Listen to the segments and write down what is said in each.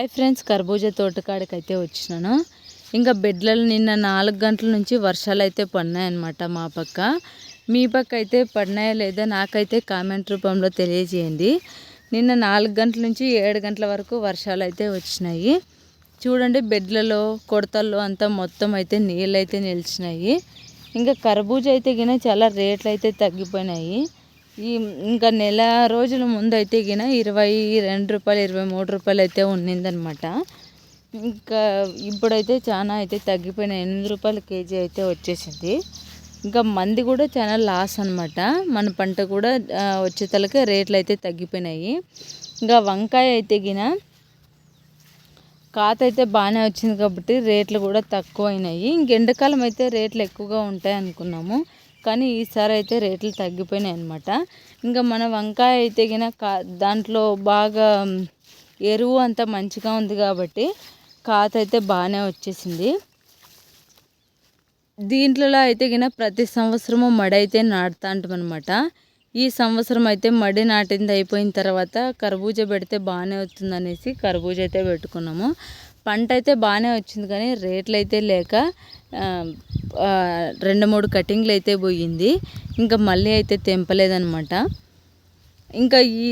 Hi friends కర్బూజా తోటకాడికి అయితే వచ్చినాను. ఇంకా బెడ్లలో నిన్న నాలుగు గంటల నుంచి వర్షాలు అయితే పడినాయన్నమాట మా పక్క. మీ పక్క అయితే పడినాయా లేదా నాకైతే కామెంట్ రూపంలో తెలియజేయండి. నిన్న నాలుగు గంటల నుంచి ఏడు గంటల వరకు వర్షాలు అయితే వచ్చినాయి. చూడండి బెడ్లలో కొడతల్లో అంతా మొత్తం అయితే నీళ్ళు అయితే నిలిచినాయి. ఇంకా కర్బూజా అయితే గిన చాలా రేట్లు అయితే తగ్గిపోయినాయి. ఈ ఇంకా నెల రోజుల ముందు అయితే గిన ఇరవై రెండు రూపాయలు ఇరవై మూడు రూపాయలు అయితే ఉన్నిందనమాట. ఇంకా ఇప్పుడైతే చాలా అయితే తగ్గిపోయినాయి ఎనిమిది రూపాయలు కేజీ అయితే వచ్చేసింది. ఇంకా మంది కూడా చాలా లాస్ అనమాట మన పంట కూడా వచ్చేతలకే రేట్లు అయితే తగ్గిపోయినాయి. ఇంకా వంకాయ అయితే గిన కాత అయితే బాగానే వచ్చింది కాబట్టి రేట్లు కూడా తక్కువ అయినాయి ఇంక ఎండాకాలం అయితే రేట్లు ఎక్కువగా ఉంటాయి అనుకున్నాము కానీ ఈసారి అయితే రేట్లు తగ్గిపోయినాయి అనమాట ఇంకా మన వంకాయ అయితే గిన దాంట్లో బాగా ఎరువు అంతా మంచిగా ఉంది కాబట్టి కాత అయితే బాగానే వచ్చేసింది. దీంట్లో అయితే గిన ప్రతి సంవత్సరము మడి అయితే నాటుతా అనమాట ఈ సంవత్సరం అయితే మడి నాటింది అయిపోయిన తర్వాత కర్బూజా పెడితే బాగానే వస్తుందనేసి కర్బూజా అయితే పెట్టుకున్నాము. పంట అయితే బాగానే వచ్చింది కానీ రేట్లు అయితే లేక రెండు మూడు కటింగ్లు అయితే పోయింది. ఇంకా మళ్ళీ అయితే తెంపలేదనమాట ఇంకా ఈ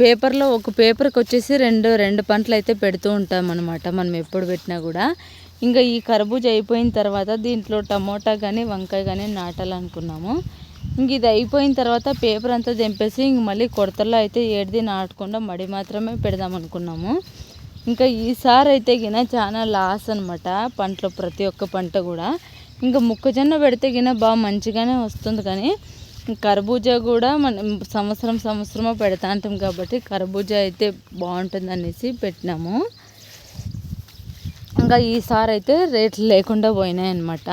పేపర్లో ఒక పేపర్కి వచ్చేసి రెండు రెండు పంటలు అయితే పెడుతూ ఉంటాం అనమాట మనం ఎప్పుడు పెట్టినా కూడా. ఇంకా ఈ కర్బూజ అయిపోయిన తర్వాత దీంట్లో టమోటా కానీ వంకాయ కానీ నాటాలనుకున్నాము. ఇంక ఇది అయిపోయిన తర్వాత పేపర్ అంతా తెంపేసి ఇంక మళ్ళీ కొడతల్లో అయితే ఏడిది నాటకుండా మడి మాత్రమే పెడదాం అనుకున్నాము ఇంకా ఈసారి అయితే గిన చాలా లాస్ అనమాట పంటలో ప్రతి ఒక్క పంట కూడా. ఇంకా మొక్కజొన్న పెడితే గిన బాగా మంచిగానే వస్తుంది కానీ కర్బూజా కూడా మనం సంవత్సరం సంవత్సరమో పెడతా అంటాం కాబట్టి కర్బూజా అయితే బాగుంటుంది అనేసి పెట్టినాము. ఇంకా ఈసారి అయితే రేట్లు లేకుండా పోయినాయి అనమాట